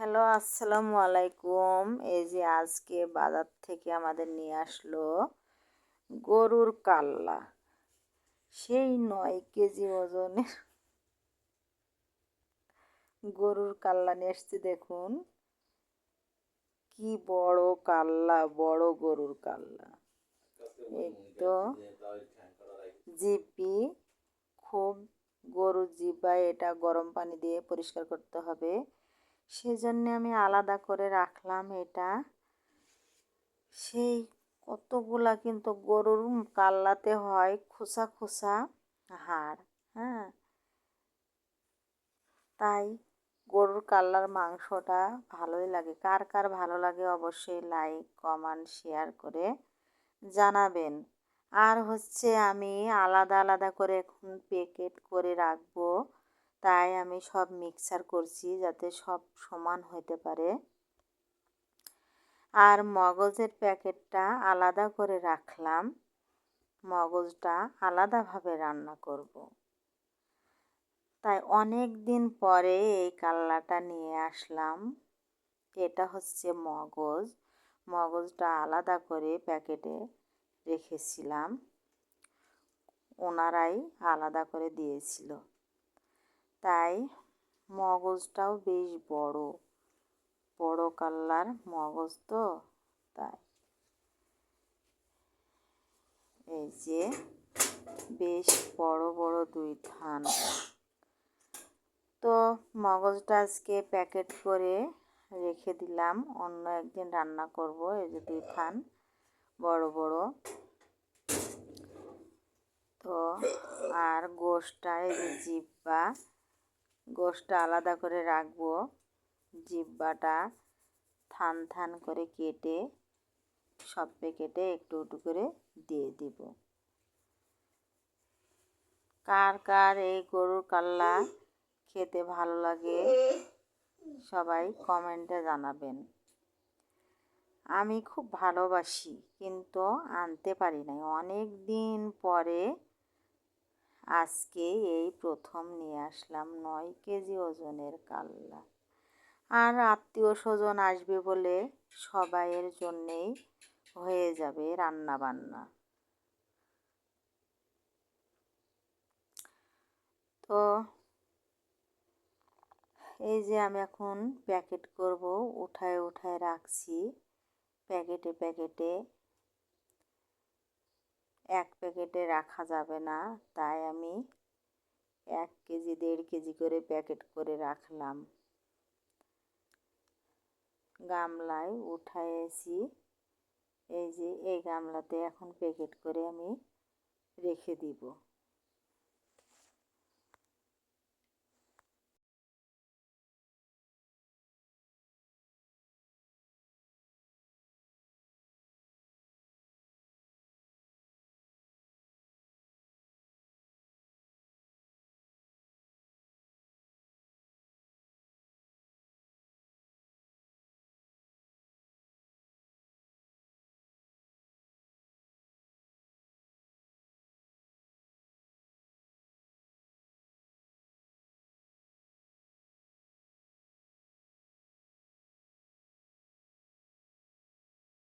Hello, আসসালামু আলাইকুম। এই যে আজকে বাজার থেকে আমাদের নিয়ে আসলো গরুর কাল্লা। সেই নয় কেজি ওজনের গরুর কাল্লা নিয়ে এসছি দেখুন। কি বড় কাল্লা, বড় গরুর কাল্লা। তো জিপি, খুব গরুর জিপায় এটা গরম পানি দিয়ে পরিষ্কার করতে হবে। সেজন্য আমি আলাদা করে রাখলাম এটা। সেই কতগুলা কিন্তু গরুর কাল্লাতে হয় খোসা খোসা হাড় হ্যাঁ? তাই গরুর কাল্লার মাংসটা ভালোই লাগে। কার কার ভালো লাগে অবশ্যই লাইক কমেন্ট শেয়ার করে জানাবেন। আর হচ্ছে আমি আলাদা আলাদা করে এখন প্যাকেট করে রাখব। তাই আমি সব মিক্সার করছি যাতে সব সমান হতে পারে। আর মগজের প্যাকেটটা আলাদা করে রাখলাম। মগজটা আলাদাভাবে রান্না করব। তাই অনেক দিন পরে এই কাল্লাটা নিয়ে আসলাম। এটা হচ্ছে মগজ। মগজটা আলাদা করে প্যাকেটে রেখেছিলাম। ওনারাই আলাদা করে দিয়েছিল। তাই মগজটাও বেশ বড়। বড় কাল্লার মগজ তো, তাই। এই যে বেশ বড় বড় দুই থান তো মগজটা আজকে প্যাকেট করে রেখে দিলাম। অন্য একদিন রান্না করব এই যে দুই থান বড় বড়। তো আর গোষ্ঠটা এই যে জিব্বা গোষ্ঠটা আলাদা করে রাখব। জিব্বাটা থান থান করে কেটে সব প্যাকেটে একটু একটু করে দিয়ে দিব। কার কার এই গরুর কাল্লা খেতে ভালো লাগে সবাই কমেন্টে জানাবেন। আমি খুব ভালোবাসি কিন্তু আনতে পারি নাই। অনেক দিন পরে আজকে এই প্রথম নিয়ে আসলাম নয় কেজি ওজনের কাল্লা। আর আত্মীয় স্বজন আসবে বলে সবাইয়ের জন্যেই হয়ে যাবে রান্না বান্না তো এই যে আমি এখন প্যাকেট করব, উঠায় উঠায় রাখছি, প্যাকেটে প্যাকেটে এক প্যাকেটে রাখা যাবে না। তাই আমি এক কেজি, দেড় কেজি করে প্যাকেট করে রাখলাম। গামলায় উঠাইছি। এই যে, এই গামলাতে এখন প্যাকেট করে আমি রেখে দিব।